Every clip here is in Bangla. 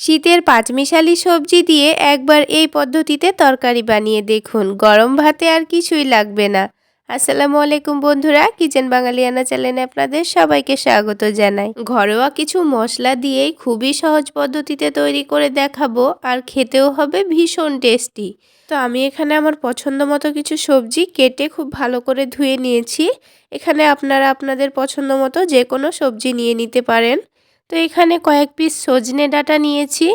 শীতের পাঁচমিশালি সবজি দিয়ে একবার এই পদ্ধতিতে তরকারি বানিয়ে দেখুন। গরম ভাতে আর কিছুই লাগবে না। আসসালামু আলাইকুম বন্ধুরা, কিচেন বাঙালিয়ানা চ্যানেলে আপনাদের সবাইকে স্বাগত জানাই। ঘরোয়া কিছু মশলা দিয়েই খুবই সহজ পদ্ধতিতে তৈরি করে দেখাবো, আর খেতেও হবে ভীষণ টেস্টি। তো আমি এখানে আমার পছন্দ মতো কিছু সবজি কেটে খুব ভালো করে ধুয়ে নিয়েছি। এখানে আপনারা আপনাদের পছন্দ মতো যে কোনো সবজি নিয়ে নিতে পারেন। তো এখানে কয়েক পিস সজনে ডাঁটা নিয়েছি,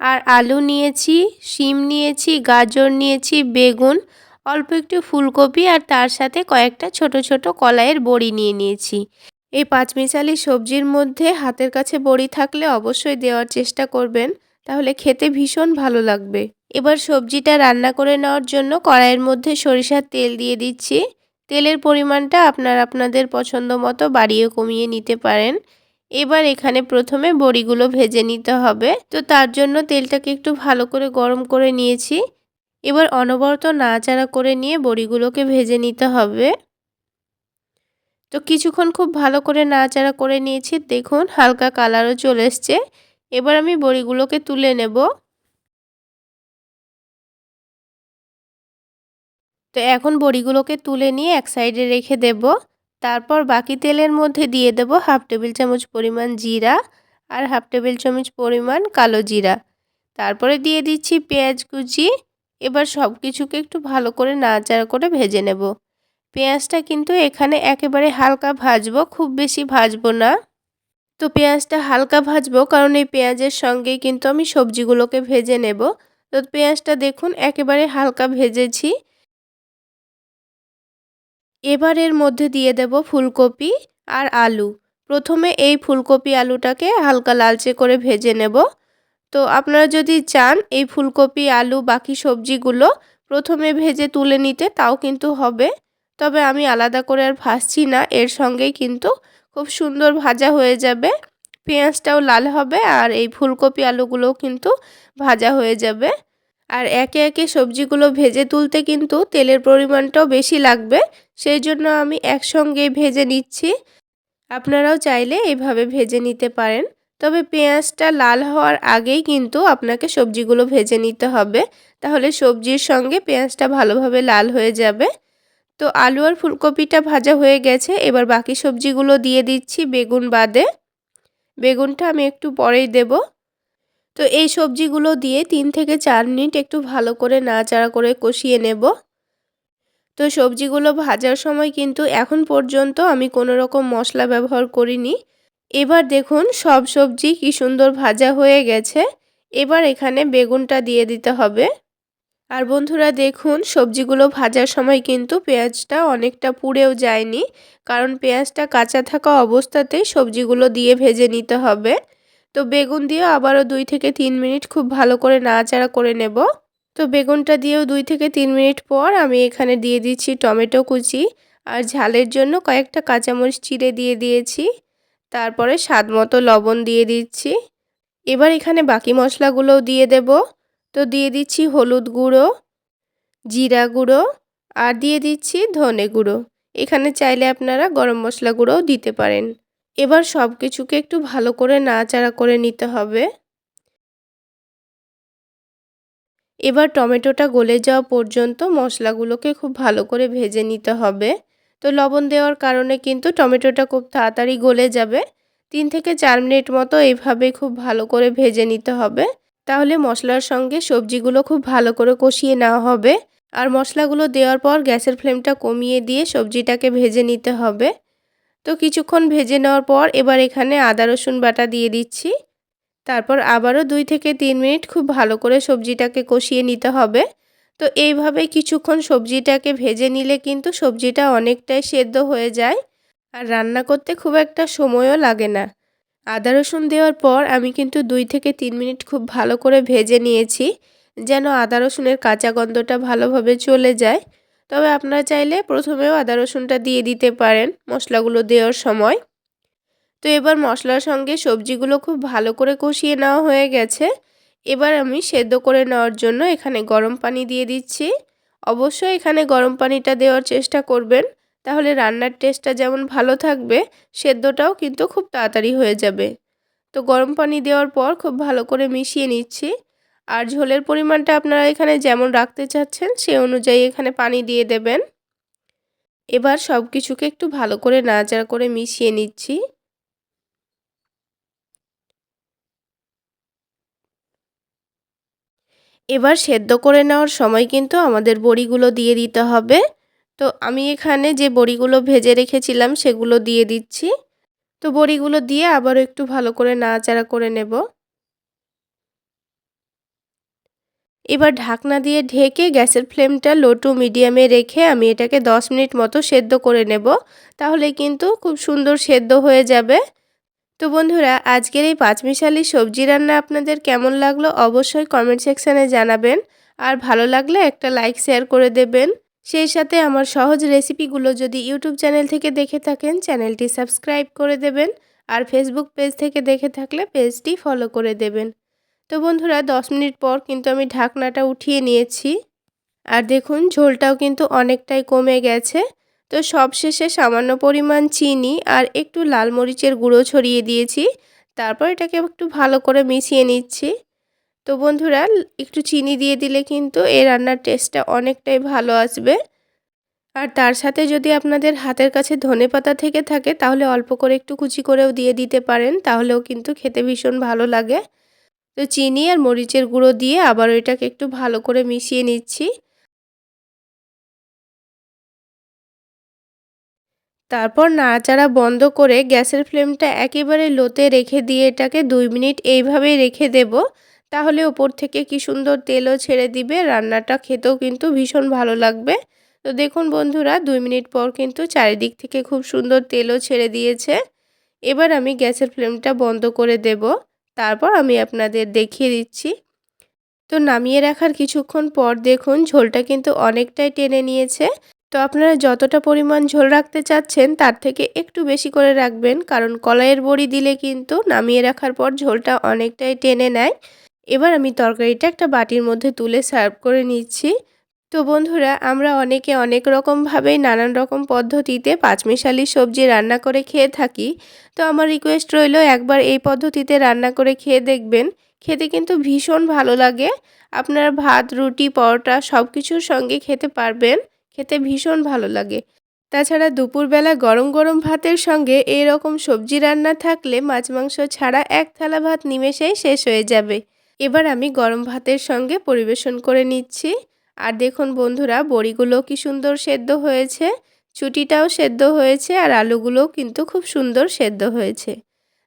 আর আলু নিয়েছি, শিম নিয়েছি, গাজর নিয়েছি, বেগুন, অল্প একটু ফুলকপি, আর তার সাথে কয়েকটা ছোট ছোট কলাইয়ের বড়ি নিয়ে নিয়েছি। এই পাঁচমিশালি সবজির মধ্যে হাতের কাছে বড়ি থাকলে অবশ্যই দেওয়ার চেষ্টা করবেন, তাহলে খেতে ভীষণ ভালো লাগবে। এবার সবজিটা রান্না করে নেওয়ার জন্য কড়াইয়ের মধ্যে সরিষার তেল দিয়ে দিচ্ছি। তেলের পরিমাণটা আপনার আপনাদের পছন্দ মতো বাড়িয়ে কমিয়ে নিতে পারেন। এবার এখানে প্রথমে বড়িগুলো ভেজে নিতে হবে। তো তার জন্য তেলটাকে একটু ভালো করে গরম করে নিয়েছি। এবার অনবরত নাড়াচাড়া করে নিয়ে বড়িগুলোকে ভেজে নিতে হবে। তো কিছুক্ষণ খুব ভালো করে নাড়াচাড়া করে নিয়েছি। দেখুন, হালকা কালারও চলে এসছে। এবার আমি বড়িগুলোকে তুলে নেব। তো এখন বড়িগুলোকে তুলে নিয়ে এক সাইডে রেখে দেব। তারপর বাকি তেলের মধ্যে দিয়ে দেব হাফ টেবিল চামচ পরিমাণ জিরা আর হাফ টেবিল চামচ পরিমাণ কালো জিরা। তারপরে দিয়ে দিচ্ছি পেঁয়াজ কুচি। এবার সব কিছুকে একটু ভালো করে নাড়াচাড়া করে ভেজে নেব। পেঁয়াজটা কিন্তু এখানে একেবারে হালকা ভাজবো, খুব বেশি ভাজবো না। তো পেঁয়াজটা হালকা ভাজবো, কারণ এই পেঁয়াজের সঙ্গেই কিন্তু আমি সবজিগুলোকে ভেজে নেব। তো পেঁয়াজটা দেখুন একেবারে হালকা ভেজেছি। এবার এর মধ্যে দিয়ে দেব ফুলকপি আর আলু। প্রথমে এই ফুলকপি আলুটাকে হালকা লালচে করে ভেজে নেব। তো আপনারা যদি চান এই ফুলকপি, আলু, বাকি সবজিগুলো প্রথমে ভেজে তুলে নিতে, তাও কিন্তু হবে। তবে আমি আলাদা করে আর ভাজছি না, এর সঙ্গেই কিন্তু খুব সুন্দর ভাজা হয়ে যাবে। পেঁয়াজটাও লাল হবে আর এই ফুলকপি আলুগুলোও কিন্তু ভাজা হয়ে যাবে। আর একে একে সবজিগুলো ভেজে তুলতে কিন্তু তেলের পরিমাণটাও বেশি লাগবে সেই জন্য আমি একসঙ্গে ভেজে নিচ্ছি। আপনারাও চাইলে এইভাবে ভেজে নিতে পারেন। তবে পেঁয়াজটা লাল হওয়ার আগেই কিন্তু আপনাকে সবজিগুলো ভেজে নিতে হবে। তাহলে সবজির সঙ্গে পেঁয়াজটা ভালোভাবে লাল হয়ে যাবে। তো আলু আর ফুলকপিটা ভাজা হয়ে গেছে। এবার বাকি সবজিগুলো দিয়ে দিচ্ছি বেগুন বাদে। বেগুনটা আমি একটু পরেই দেব। তো এই সবজিগুলো দিয়ে তিন থেকে চার মিনিট একটু ভালো করে নাড়াচাড়া করে কষিয়ে নেব। তো সবজিগুলো ভাজার সময় কিন্তু এখন পর্যন্ত আমি কোনো রকম মশলা ব্যবহার করিনি। এবার দেখুন সব সবজি কি সুন্দর ভাজা হয়ে গেছে। এবার এখানে বেগুনটা দিয়ে দিতে হবে। আর বন্ধুরা দেখুন সবজিগুলো ভাজার সময় কিন্তু পেঁয়াজটা অনেকটা পুড়েও যায়নি, কারণ পেঁয়াজটা কাঁচা থাকা অবস্থাতেই সবজিগুলো দিয়ে ভেজে নিতে হবে। তো বেগুন দিয়ে আবারও দুই থেকে তিন মিনিট খুব ভালো করে নাড়াচাড়া করে নেব। তো বেগুনটা দিয়েও দুই থেকে তিন মিনিট পর আমি এখানে দিয়ে দিচ্ছি টমেটো কুচি আর ঝালের জন্য কয়েকটা কাঁচামরিচ চিড়ে দিয়ে দিয়েছি। তারপরে স্বাদ মতো লবণ দিয়ে দিচ্ছি। এবার এখানে বাকি মশলাগুলোও দিয়ে দেব। তো দিয়ে দিচ্ছি হলুদ গুঁড়ো, জিরা গুঁড়ো আর দিয়ে দিচ্ছি ধনে গুঁড়ো। এখানে চাইলে আপনারা গরম মশলা গুঁড়োও দিতে পারেন। এবার সব কিছুকে একটু ভালো করে নাড়াচাড়া করে নিতে হবে। এবার টমেটোটা গলে যাওয়া পর্যন্ত মশলাগুলোকে খুব ভালো করে ভেজে নিতে হবে। তো লবণ দেওয়ার কারণে কিন্তু টমেটোটা খুব তাড়াতাড়ি গলে যাবে। তিন থেকে চার মিনিট মতো এইভাবে খুব ভালো করে ভেজে নিতে হবে। তাহলে মশলার সঙ্গে সবজিগুলো খুব ভালো করে কষিয়ে নেওয়া হবে। আর মশলাগুলো দেওয়ার পর গ্যাসের ফ্লেমটা কমিয়ে দিয়ে সবজিটাকে ভেজে নিতে হবে। তো কিছুক্ষণ ভেজে নেওয়ার পর এবার এখানে আদা রসুন বাটা দিয়ে দিচ্ছি। তারপর আবারও দুই থেকে তিন মিনিট খুব ভালো করে সবজিটাকে কষিয়ে নিতে হবে। তো এইভাবে কিছুক্ষণ সবজিটাকে ভেজে নিলে কিন্তু সবজিটা অনেকটাই সেদ্ধ হয়ে যায় আর রান্না করতে খুব একটা সময়ও লাগে না। আদা রসুন দেওয়ার পর আমি কিন্তু দুই থেকে তিন মিনিট খুব ভালো করে ভেজে নিয়েছি যেন আদা রসুনের কাঁচা গন্ধটা ভালোভাবে চলে যায়। তবে আপনারা চাইলে প্রথমেও আদা রসুনটা দিয়ে দিতে পারেন মশলাগুলো দেওয়ার সময়। তো এবার মশলার সঙ্গে সবজিগুলো খুব ভালো করে কষিয়ে নেওয়া হয়ে গেছে। এবার আমি সেদ্ধ করে নেওয়ার জন্য এখানে গরম পানি দিয়ে দিচ্ছি। অবশ্যই এখানে গরম পানিটা দেওয়ার চেষ্টা করবেন, তাহলে রান্নার টেস্টটা যেমন ভালো থাকবে, সেদ্ধটাও কিন্তু খুব তাড়াতাড়ি হয়ে যাবে। তো গরম পানি দেওয়ার পর খুব ভালো করে মিশিয়ে নিচ্ছি। আর ঝোলের পরিমাণটা আপনারা এখানে যেমন রাখতে চাচ্ছেন, সে অনুযায়ী এখানে পানি দিয়ে দেবেন। এবার সব কিছুকে একটু ভালো করে নাড়াচাড়া করে মিশিয়ে নিচ্ছি। এবার সেদ্ধ করে নেওয়ার সময় কিন্তু আমাদের বড়িগুলো দিয়ে দিতে হবে। তো আমি এখানে যে বড়িগুলো ভেজে রেখেছিলাম সেগুলো দিয়ে দিচ্ছি। তো বড়িগুলো দিয়ে আবারও একটু ভালো করে নাড়াচাড়া করে নেব। এবার ঢাকনা দিয়ে ঢেকে গ্যাসের ফ্লেমটা লো টু মিডিয়ামে রেখে আমি এটাকে 10 মিনিট মতো সেদ্ধ করে নেব। তাহলে কিন্তু খুব সুন্দর সেদ্ধ হয়ে যাবে। তো বন্ধুরা, আজকের এই পাঁচমিশালি সবজি রান্না আপনাদের কেমন লাগল অবশ্যই কমেন্ট সেকশানে জানাবেন। আর ভালো লাগলে একটা লাইক শেয়ার করে দেবেন। সেই সাথে আমার সহজ রেসিপিগুলো যদি ইউটিউব চ্যানেল থেকে দেখে থাকেন, চ্যানেলটি সাবস্ক্রাইব করে দেবেন। আর ফেসবুক পেজ থেকে দেখে থাকলে পেজটি ফলো করে দেবেন। তো বন্ধুরা, দশ মিনিট পর কিন্তু আমি ঢাকনাটা উঠিয়ে নিয়েছি। আর দেখুন, ঝোলটাও কিন্তু অনেকটাই কমে গেছে। তো সবশেষে সামান্য পরিমাণ চিনি আর একটু লাল মরিচের গুঁড়ো ছড়িয়ে দিয়েছি। তারপর এটাকে একটু ভালো করে মিশিয়ে নিচ্ছি। তো বন্ধুরা, একটু চিনি দিয়ে দিলে কিন্তু এই রান্নার টেস্টটা অনেকটাই ভালো আসবে। আর তার সাথে যদি আপনাদের হাতের কাছে ধনে পাতা থেকে থাকে, তাহলে অল্প করে একটু কুচি করেও দিয়ে দিতে পারেন, তাহলেও কিন্তু খেতে ভীষণ ভালো লাগে। তো চিনি আর মরিচের গুঁড়ো দিয়ে আবার এটাকে একটু ভালো করে মিশিয়ে নিচ্ছি। তারপর নাড়াচাড়া বন্ধ করে গ্যাসের ফ্লেমটা একেবারে লোতে রেখে দিয়ে এটাকে দুই মিনিট এইভাবেই রেখে দেব। তাহলে ওপর থেকে কি সুন্দর তেলও ছেড়ে দিবে, রান্নাটা খেতেও কিন্তু ভীষণ ভালো লাগবে। তো দেখুন বন্ধুরা, দুই মিনিট পর কিন্তু চারিদিক থেকে খুব সুন্দর তেলও ছেড়ে দিয়েছে। এবার আমি গ্যাসের ফ্লেমটা বন্ধ করে দেব। তারপর আমি আপনাদের দেখিয়ে দিচ্ছি। তো নামিয়ে রাখার কিছুক্ষণ পর দেখুন ঝোলটা কিন্তু অনেকটাই টেনে নিয়েছে। তো আপনারা যতটা পরিমাণ ঝোল রাখতে চাচ্ছেন, তার থেকে একটু বেশি করে রাখবেন। কারণ কলাইয়ের বড়ি দিলে কিন্তু নামিয়ে রাখার পর ঝোলটা অনেকটাই টেনে নেয়। এবার আমি তরকারিটা একটা বাটির মধ্যে তুলে সার্ভ করে নিচ্ছি। তো বন্ধুরা, আমরা অনেকে অনেক রকমভাবেই নানান রকম পদ্ধতিতে পাঁচমিশালি সবজি রান্না করে খেয়ে থাকি। তো আমার রিকোয়েস্ট রইল, একবার এই পদ্ধতিতে রান্না করে খেয়ে দেখবেন। খেতে কিন্তু ভীষণ ভালো লাগে। আপনারা ভাত, রুটি, পরোটা সব কিছুর সঙ্গে খেতে পারবেন। খেতে ভীষণ ভালো লাগে। তাছাড়া দুপুরবেলা গরম গরম ভাতের সঙ্গে এই রকম সবজি রান্না থাকলে মাছ মাংস ছাড়া এক থালা ভাত নিমেষেই শেষ হয়ে যাবে। এবার আমি গরম ভাতের সঙ্গে পরিবেশন করে নিচ্ছি। আর দেখুন বন্ধুরা, বড়িগুলো কি সুন্দর সেদ্ধ হয়েছে, চুটিটাও সেদ্ধ হয়েছে, আর আলুগুলোও কিন্তু খুব সুন্দর সেদ্ধ হয়েছে।